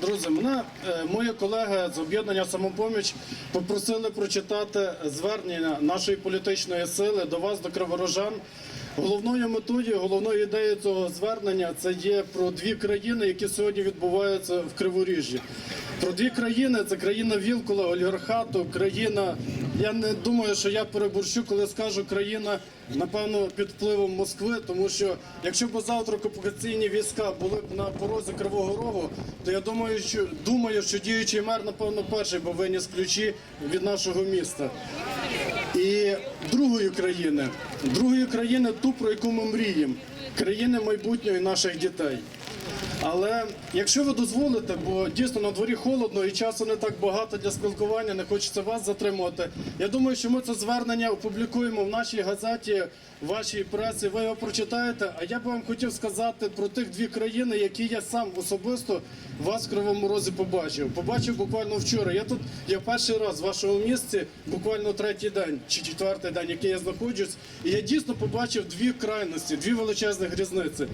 Друзі, мене е, мої колеги з об'єднання самопоміч попросили прочитати звернення нашої політичної сили до вас, до криворожан. Головною метою, головною ідеєю цього звернення це є про дві країни, які сьогодні відбуваються в Криворіжжі. Про дві країни це країна Вілкула, олігархату, країна. Я не думаю, що я переборщу, коли скажу країна, напевно, під впливом Москви, тому що якщо б завтра окупаційні війська були б на порозі Кривого Рогу, то я думаю, що думаю, що діючий мер, напевно, перший би виніс ключі від нашого міста. І другої країни, другої країни, ту, про яку ми мріємо, країни майбутньої наших дітей. Але якщо ви дозволите, бо дійсно на дворі холодно і часу не так багато для спілкування, не хочеться вас затримувати. Я думаю, що ми це звернення опублікуємо в нашій газеті, в вашій пресі. Ви його прочитаєте. А я би вам хотів сказати про тих дві країни, які я сам особисто вас в Кривому Розі побачив. Побачив буквально вчора. Я тут я перший раз в вашому місці, буквально третій день чи четвертий день, який я знаходжусь, і я дійсно побачив дві крайності, дві величезних різниці.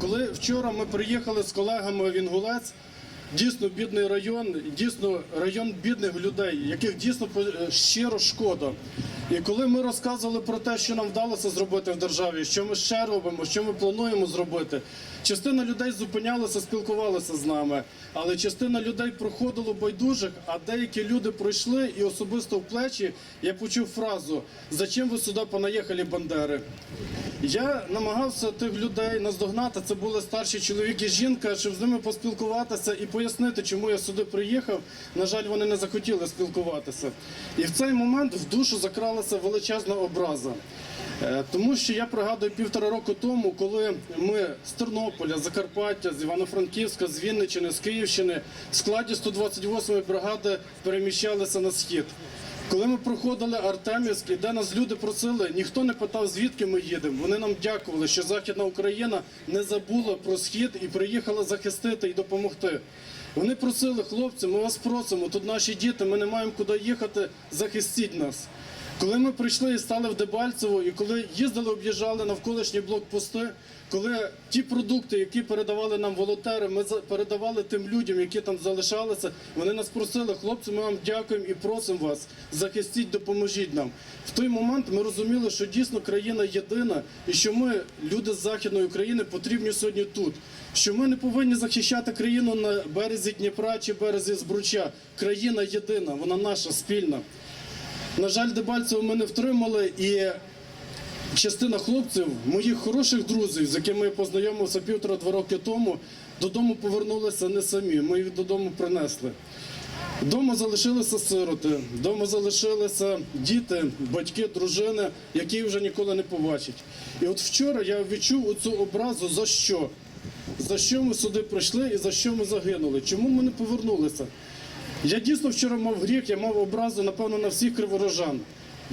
Коли вчора ми приїхали з колегами в Інгулець, дійсно бідний район, дійсно район бідних людей, яких дійсно е, щиро шкода. І коли ми розказували про те, що нам вдалося зробити в державі, що ми ще робимо, що ми плануємо зробити, частина людей зупинялася, спілкувалася з нами, але частина людей проходило байдужих, а деякі люди пройшли і особисто в плечі я почув фразу «Зачем ви сюди понаїхали, бандери? Я намагався тих людей наздогнати. Це були старші чоловік і жінка, щоб з ними поспілкуватися і пояснити, чому я сюди приїхав. На жаль, вони не захотіли спілкуватися. І в цей момент в душу закралася величезна образа. Е, Тому що я пригадую півтора року тому, коли ми з Тернополя, Закарпаття, з Івано-Франківська, з Вінниччини, з Київщини в складі 128-ї бригади переміщалися на схід. Коли ми проходили Артемівськ, і де нас люди просили, ніхто не питав, звідки ми їдемо. Вони нам дякували, що Західна Україна не забула про схід і приїхала захистити і допомогти. Вони просили, хлопці, ми вас просимо, тут наші діти, ми не маємо куди їхати, захистіть нас. Коли ми прийшли і стали в Дебальцево, і коли їздили, об'їжджали навколишні блокпости, коли ті продукти, які передавали нам волонтери, ми передавали тим людям, які там залишалися, вони нас просили, хлопці, ми вам дякуємо і просимо вас, захистіть, допоможіть нам. В той момент ми розуміли, що дійсно країна єдина, і що ми, люди з Західної України, потрібні сьогодні тут. Що ми не повинні захищати країну на березі Дніпра чи березі Збруча. Країна єдина, вона наша спільна. На жаль, Дебальцево ми не втримали, і частина хлопців, моїх хороших друзів, з якими я познайомився півтора-два роки тому, додому повернулися не самі. Ми їх додому принесли. Дома залишилися сироти, вдома залишилися діти, батьки, дружини, які вже ніколи не побачать. І от вчора я відчув оцю образу за що? За що ми сюди прийшли і за що ми загинули? Чому ми не повернулися? Я дійсно вчора мав гріх, я мав образу, напевно, на всіх криворожан.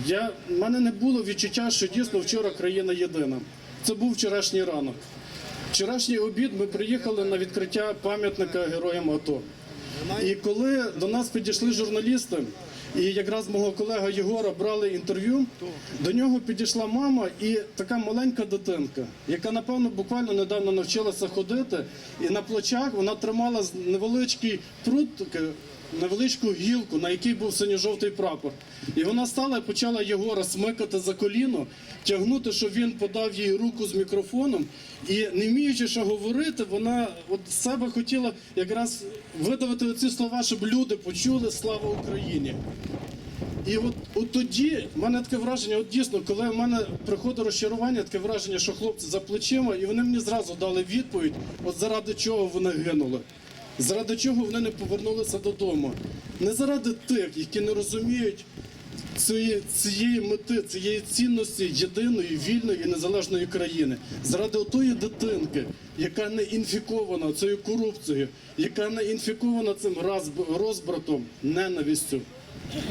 В мене не було відчуття, що дійсно вчора країна єдина. Це був вчорашній ранок. Вчорашній обід ми приїхали на відкриття пам'ятника героям АТО. І коли до нас підійшли журналісти, і якраз мого колега Єгора брали інтерв'ю, до нього підійшла мама і така маленька дитинка, яка, напевно, буквально недавно навчилася ходити, і на плечах вона тримала невеличкий таке, невеличку гілку, на якій був синьо-жовтий прапор. І вона стала і почала Єгора смикати за коліно, тягнути, щоб він подав їй руку з мікрофоном. І не вміючи що говорити, вона от з себе хотіла якраз видавити ці слова, щоб люди почули слава Україні. І от, от тоді в мене таке враження, от дійсно, коли в мене приходить розчарування, таке враження, що хлопці за плечима, і вони мені зразу дали відповідь, от заради чого вони гинули. Заради чого вони не повернулися додому. Не заради тих, які не розуміють цієї, цієї мети, цієї цінності єдиної, вільної і незалежної країни, заради отої дитинки, яка не інфікована цією корупцією, яка не інфікована цим розб- розбратом, ненавистю.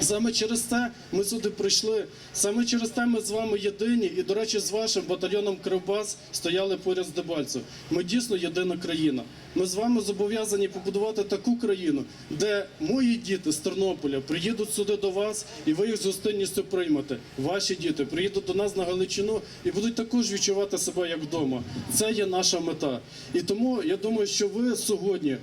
Саме через те ми сюди прийшли. Саме через те ми з вами єдині. І, до речі, з вашим батальйоном Кривбас стояли поряд з Дебальцем. Ми дійсно єдина країна. Ми з вами зобов'язані побудувати таку країну, де мої діти з Тернополя приїдуть сюди до вас, і ви їх з гостинністю приймете. Ваші діти приїдуть до нас на Галичину і будуть також відчувати себе як вдома. Це є наша мета. І тому я думаю, що ви сьогодні.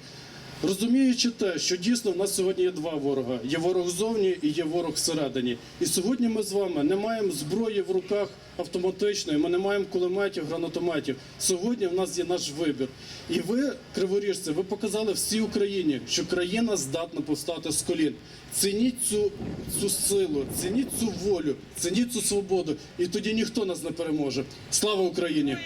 Розуміючи те, що дійсно в нас сьогодні є два ворога: є ворог зовні і є ворог всередині. І сьогодні ми з вами не маємо зброї в руках автоматичної, ми не маємо кулеметів, гранатометів. Сьогодні в нас є наш вибір. І ви, криворіжці, ви показали всій Україні, що країна здатна повстати з колін. Цініть цю, цю силу, цініть цю волю, цініть цю свободу, і тоді ніхто нас не переможе. Слава Україні!